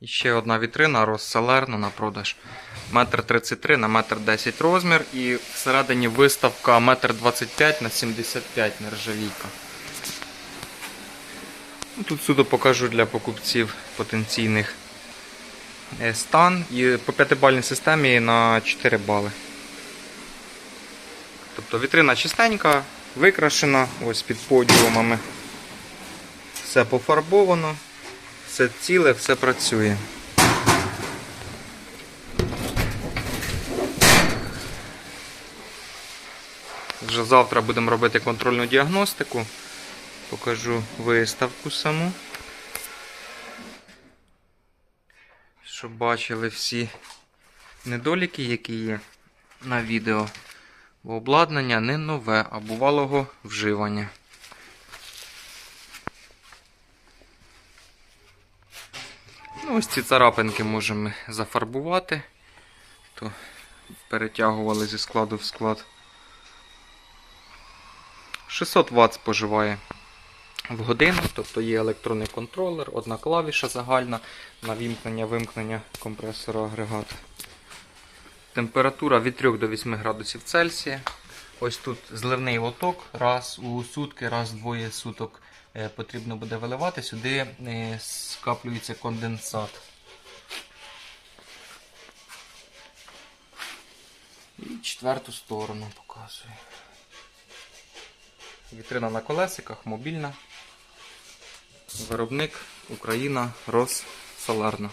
І ще одна вітрина Росселерно на продаж. Метр 33 на метр 10 розмір. І всередині виставка метр 25 на 75 нержавійка. Ну, Тут суто покажу для покупців потенційних е, стан. І по 5-бальній системі на 4 бали. Тобто вітрина чистенька, викрашена, ось під подіумами. Все пофарбовано, все ціле, все працює. Вже завтра будемо робити контрольну діагностику. Покажу виставку саму. Щоб бачили всі недоліки, які є на відео. Бо обладнання не нове, а бувалого вживання. Ось ці царапинки можемо зафарбувати. То перетягували зі складу в склад. 600 Вт споживає в годину, тобто є електронний контролер, одна клавіша загальна на вімкнення-вимкнення компресора агрегату. Температура від 3 до 8 градусів Цельсія. Ось тут зливний лоток, раз у сутки, раз двоє суток е, потрібно буде виливати. Сюди е, скаплюється конденсат. І четверту сторону показую. Вітрина на колесиках, мобільна. Виробник Україна Рос Соларно.